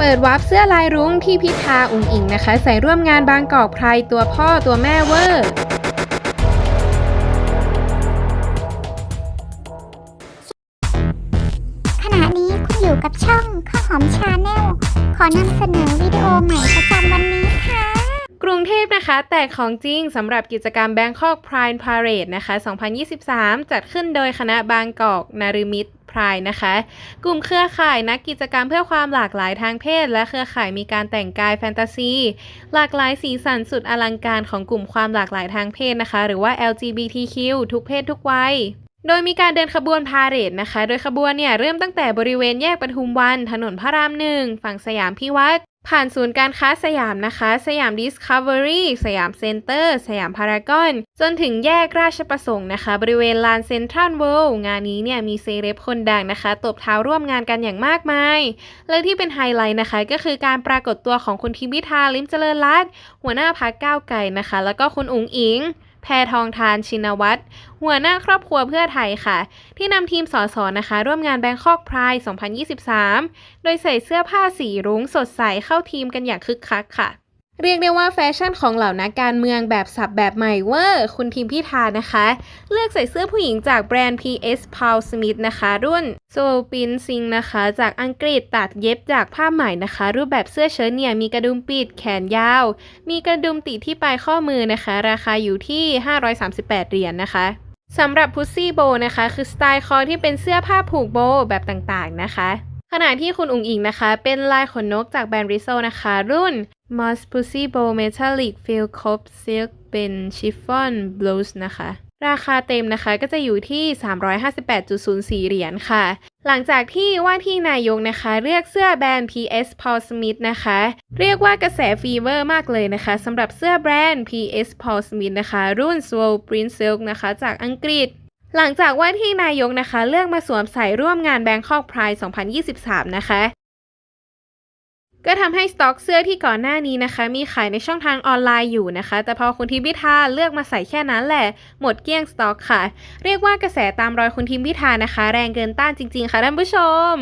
ปิดวาร์ปเสื้อลายรุ้งที่พิธาอุ๋งอิงนะคะ ใส่ร่วมงานบางกอกไพรตัวพ่อตัวแม่เวอร์ขณะนี้คุณอยู่กับช่องข้าวหอมชาแนลขอนำเสนอวิดีโอใหม่ประจำวันนี้ นะคะ แต่ของจริงสำหรับกิจกรรม Bangkok Pride Parade นะคะ 2023 จัดขึ้นโดยคณะบางกอกนาริมิตพรายนะคะ กลุ่มเครือข่ายนักกิจกรรมเพื่อความหลากหลายทางเพศ และเครือข่ายมีการแต่งกายแฟนตาซี หลากหลายสีสันสุดอลังการของกลุ่มความหลากหลายทางเพศนะคะ หรือว่า LGBTQ ทุกเพศทุกวัยโดยมีการเดินขบวนพาเหรดนะคะ โดยขบวนเนี่ยเริ่มตั้งแต่บริเวณแยกปทุมวัน ถนนพระรามหนึ่งฝั่งสยามพิวัตร ผ่านศูนย์การค้าสยามนะคะ สยามดิสคัฟเวอรี่สยามเซ็นเตอร์สยามพารากอน จนถึงแยกราชประสงค์นะคะ บริเวณลานเซ็นทรัลเวิลด์งานนี้เนี่ยมีเซเลบคนดังนะคะ ตบเท้าร่วมงานกันอย่างมากมาย และที่เป็นไฮไลท์นะคะ ก็คือการปรากฏตัวของคุณทิมพิธาลิมเจริญรัตน์หัวหน้าพักก้าวไก่นะคะ แล้วก็คุณอุ๋งอิง แพทองทานชินวัตรหัวหน้าครอบครัวเพื่อไทยค่ะ ที่นำทีมสสนะคะ ร่วมงานแบงคอกพราย2023 โดยใส่เสื้อผ้าสีรุ้งสดใสเข้าทีมกันอย่างคึกคักค่ะ เรียกได้ว่าแฟชั่นของเหล่านักการเมืองแบบสับแบบใหม่เวอร์คุณทีมพิธานะคะ เลือกใส่เสื้อผู้หญิงจากแบรนด์ PS Paul Smith นะคะ รุ่น s o p i n s i n g นะคะ จากอังกฤษตัดเย็บจากผ้าไหมนะคะ รูปแบบเสื้อเชิ้ตเนี่ย มีกระดุมปิดแขนยาว มีกระดุมติดที่ปลายข้อมือนะคะ ราคาอยู่ที่ 538 เหรียญนะคะสำหรับพุซซี่โบนะคะ คือสไตล์คอที่เป็นเสื้อผ้าผูกโบแบบต่างๆนะคะขณะที่คุณอุ๋งอิงนะคะ เป็นลายขนนกจากแบรนด์ริโซนะคะ รุ่น Moss Pussy Bow Metallic Feel c o p Silk เป็น Chiffon Blues นะคะ ราคาเต็มนะคะก็จะอยู่ที่ 358.04 เหรียญค่ะ หลังจากที่ว่าที่นายกนะคะ เลือกเสื้อแบรนด์ PS Paul Smith นะคะ เรียกว่ากระแสฟีเวอร์มากเลยนะคะสำหรับเสื้อแบรนด์ PS Paul Smith นะคะ รุ่น Swole Print Silk นะคะ จากอังกฤษหลังจากว่าที่นายกนะคะ เลือกมาสวมใส่ร่วมงาน Bangkok Pride 2023 นะคะ ก็ทำให้สต็อกเสื้อที่ก่อนหน้านี้นะคะ มีขายในช่องทางออนไลน์อยู่นะคะ แต่พอคุณทิมพิธาเลือกมาใส่แค่นั้นแหละ หมดเกลี้ยงสต็อกค่ะ เรียกว่ากระแสตามรอยคุณทิมพิธานะคะ แรงเกินต้านจริง ๆ ค่ะท่านผู้ชม